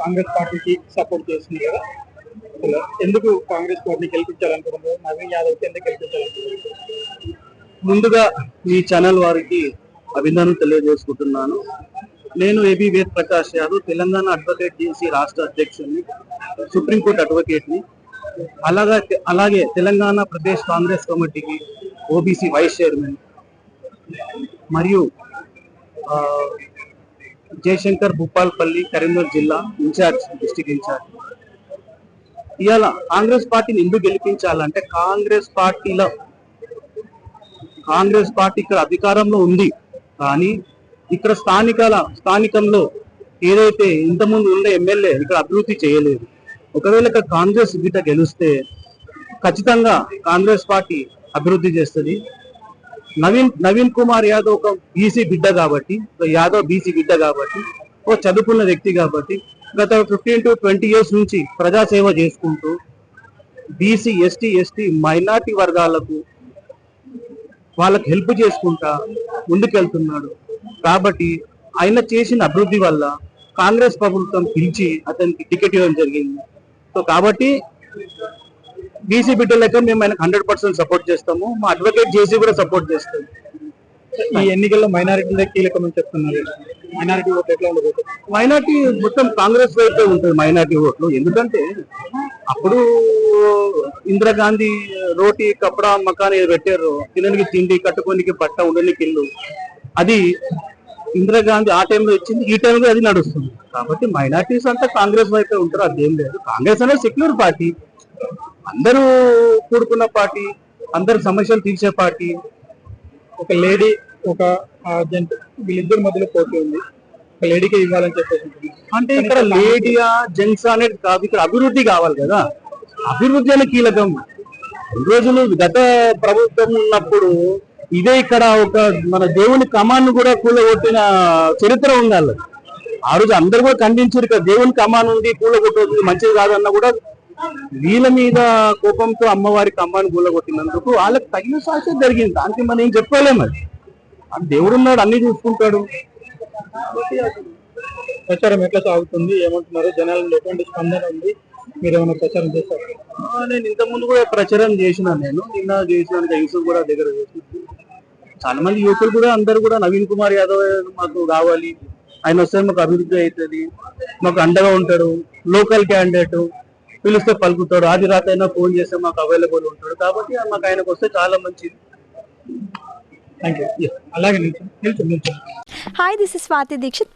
కాంగ్రెస్ పార్టీకి సపోర్ట్ చేస్తుంది కదా. అసలు ఎందుకు కాంగ్రెస్ పార్టీని గెలిపించాలనుకుంటున్నారు? నవీన్ యాదవ్ ఎందుకు గెలిపించాలనుకుంటున్నారు? ముందుగా ఈ ఛానల్ వారికి అభినందనలు తెలియజేసుకుంటున్నాను. నేను ఏబీ వేద్ ప్రకాష్ యాదవ్ తెలంగాణ అడ్వకేట్ చేసి రాష్ట్ర అధ్యక్షుడిని సుప్రీంకోర్టు అడ్వకేట్ని అలాగా అలాగే తెలంగాణ ప్రదేశ్ కాంగ్రెస్ కమిటీకి ఓబీసీ వైస్ చైర్మన్ మరియు జయశంకర్ భూపాల్పల్లి కరీంనగర్ జిల్లా ఇన్ఛార్జ్ డిస్టిక్ ఇన్ఛార్జ్. ఇవాళ కాంగ్రెస్ పార్టీని ఎందుకు గెలిపించాలంటే కాంగ్రెస్ పార్టీలో కాంగ్రెస్ పార్టీ ఇక్కడ అధికారంలో ఉంది. కానీ ఇక్కడ స్థానికాల స్థానికంలో ఏదైతే ఇంతకుముందు ఉండే ఎమ్మెల్యే ఇక్కడ అభివృద్ధి చేయలేదు. ఒకవేళ ఇక్కడ కాంగ్రెస్ గిట్ట గెలిస్తే ఖచ్చితంగా కాంగ్రెస్ పార్టీ అభివృద్ధి చేస్తుంది. నవీన్ నవీన్ కుమార్ యాదవ్ ఒక బీసీ బిడ్డ కాబట్టి యాదవ్ బీసీ బిడ్డ కాబట్టి ఓ చదువుకున్న వ్యక్తి కాబట్టి గత ఫిఫ్టీన్ టు ట్వంటీ ఇయర్స్ నుంచి ప్రజాసేవ చేసుకుంటూ బీసీ ఎస్టీ ఎస్టీ మైనార్టీ వర్గాలకు వాళ్ళకు హెల్ప్ చేసుకుంటా ముందుకెళ్తున్నాడు. కాబట్టి ఆయన చేసిన అభివృద్ధి వల్ల కాంగ్రెస్ ప్రభుత్వం పిలిచి అతనికి టికెట్ ఇవ్వడం జరిగింది. సో కాబట్టి బీసీ బిడ్డ మేము ఆయనకు హండ్రెడ్ పర్సెంట్ సపోర్ట్ చేస్తాము. మా అడ్వకేట్ చేసి కూడా సపోర్ట్ చేస్తాము ఈ ఎన్నికల్లో మైనారిటీలే కీలకమని చెప్తున్నారు. మైనారిటీ ఓట్లు ఎట్లా ఉండదు మైనార్టీ మొత్తం కాంగ్రెస్ వైపే ఉంటుంది మైనార్టీ ఓట్లు. ఎందుకంటే అప్పుడు ఇందిరాగాంధీ రోటీ కపడా మకాన్ ఏదో పెట్టారు తినడానికి తిండి కట్టుకోనికి బట్ట ఉండడానికి ఇల్లు. అది ఇందిరాగాంధీ ఆ టైంలో ఇచ్చింది ఈ టైంలో అది నడుస్తుంది. కాబట్టి మైనార్టీస్ అంతా కాంగ్రెస్ వైపే ఉంటారు. అదేం లేదు. కాంగ్రెస్ అనేది సెక్యులర్ పార్టీ. అందరూ కూడుకున్న పార్టీ అందరి సమస్యలు తీర్చే పార్టీ ఒక లేడీ ఒక జెంట్ వీళ్ళిద్దరి మధ్యలో పోటీ ఉంది ఒక లేడీకే ఇవ్వాలని చెప్పేసి. అంటే ఇక్కడ లేడియా జెంట్స్ అనేది కాదు ఇక్కడ అభివృద్ధి కావాలి కదా అభివృద్ధి అనే కీలకం ఈ రోజులు గత ప్రభుత్వం ఉన్నప్పుడు ఇదే ఇక్కడ ఒక మన దేవుని కమాన్ కూడా కూలగొట్టిన చరిత్ర ఉంది. ఆ రోజు అందరు కూడా ఖండించారు ఇక్కడ దేవుని కమాన్ ఉంది కూలగొట్టదు మంచిది కాదన్న కూడా వీళ్ళ మీద కోపంతో అమ్మవారి కమ్మాన్ని కూలగొట్టినందుకు వాళ్ళకి తగిన శాస్త్రం జరిగింది. దానికి మనం ఏం చెప్పలేము అది ఆ దేవుడు ఉన్నాడు అన్ని చూసుకుంటాడు. ప్రచారం ఎట్లా సాగుతుంది? ఏమంటున్నారు? జనాలలో ఎటువంటి స్పందన ఉంది. మీరు ఏమైనా ప్రచారం చేస్తారు నేను ఇంత ముందు కూడా ప్రచారం చేసిన నేను. నిన్న చేసిన యూసుఫ్ కూడా దగ్గర చేసిన. చాలా మంది యువకులు కూడా అందరు కూడా నవీన్ కుమార్ యాదవ్ మాకు కావాలి. ఆయన వస్తే మాకు అభివృద్ధి అవుతుంది. మాకు అండగా ఉంటాడు. లోకల్ క్యాండిడేట్ పిలిస్తే పలుకుతాడు. ఆది రాత అయినా ఫోన్ చేస్తే మాకు అవైలబుల్ ఉంటాడు. కాబట్టి మాకు ఆయనకు వస్తే చాలా మంచిది. హాయ్ దిస్ అలాగే నిల్చో నిల్చో నిల్చో. Hi, this is Swati Dikshit.